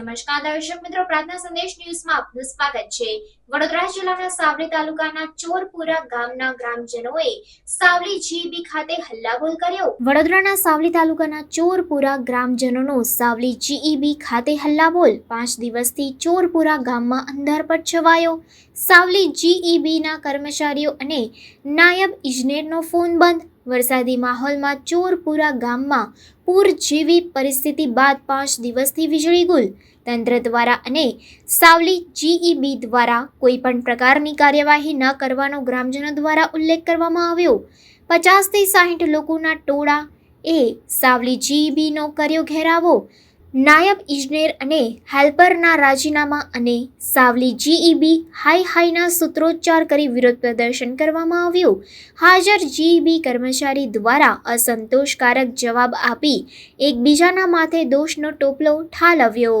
નમસ્કાર, દર્શક મિત્રો, પ્રાર્થના સંદેશ ન્યૂઝમાં આપનું સ્વાગત છે. વડોદરા જિલ્લાના સાવલી તાલુકાના ચોરપુરા ગામના ગ્રામજનોએ સાવલી જીબી ખાતે હલ્લાબોલ કર્યો. વડોદરાના સાવલી તાલુકાના ચોરપુરા ગ્રામજનોનો સાવલી જીઈબી ખાતે હલ્લાબોલ પાંચ દિવસથી ચોરપુરા ગામમાં અંધારપટ છવાયો. સાવલી જીઈબીના કર્મચારીઓ અને નાયબ ઇજનેરનો ફોન બંધ. વરસાદી માહોલમાં ચોરપુરા ગામમાં પૂર જેવી પરિસ્થિતિ બાદ પાંચ દિવસથી વીજળી ગુલ. તંત્ર દ્વારા અને સાવલી જીઈબી દ્વારા કોઈપણ પ્રકારની કાર્યવાહી ન કરવાનો ગ્રામજનો દ્વારા ઉલ્લેખ કરવામાં આવ્યો. પચાસથી સાહીઠ લોકોના ટોળા એ સાવલી જીઈબીનો કર્યો ઘેરાવો. નાયબ ઇજનેર અને હેલ્પરના રાજીનામા અને સાવલી જીઈબી હાઈ હાઈના સૂત્રોચ્ચાર કરી વિરોધ પ્રદર્શન કરવામાં આવ્યું. હાજર જીઈબી કર્મચારી દ્વારા અસંતોષકારક જવાબ આપી એકબીજાના માથે દોષનો ટોપલો ઠાલવ્યો.